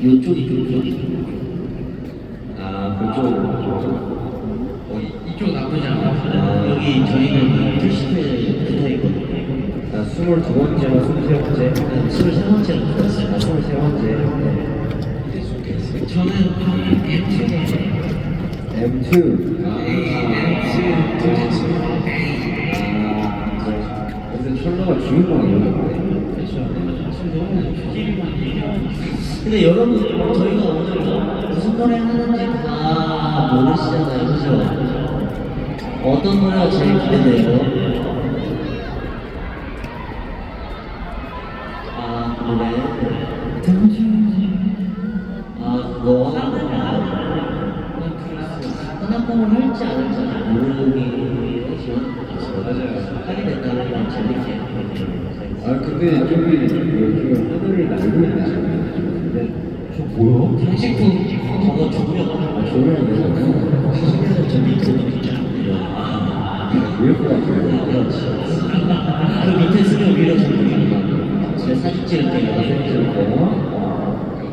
이쪽이 그쪽이 아 그쪽 어, 이쪽 나쁘지 않아 여기 저희는 70회 부터있거든요 22번째와 23번째 23번째로 붙었어요 나 23번째 저는 한 일주일에 M2 도대체. 아, 저 무슨 철로가 주인공이었는데. 근데 여러분 저희가 오늘 무슨 노래 하는지 다 모르시잖아요, 그죠? 어떤 노래가 제일 기대돼요? 아 노래 아 그거 하나kom을 할지 안 할지 아직 모르긴 하지만 맞아요. 하게 된다면 재밌게 아 근데 저기 요즘 하늘을 날고 지금. 근데 저 뭐야? 장식품 저거 조명 아 조명이네. 수면은 저 밑으로 있잖아 위에 것 같아요. 그렇지 그 밑에 수면 위로 조명이 제 사진 찍을 때가 사진 찍을 때.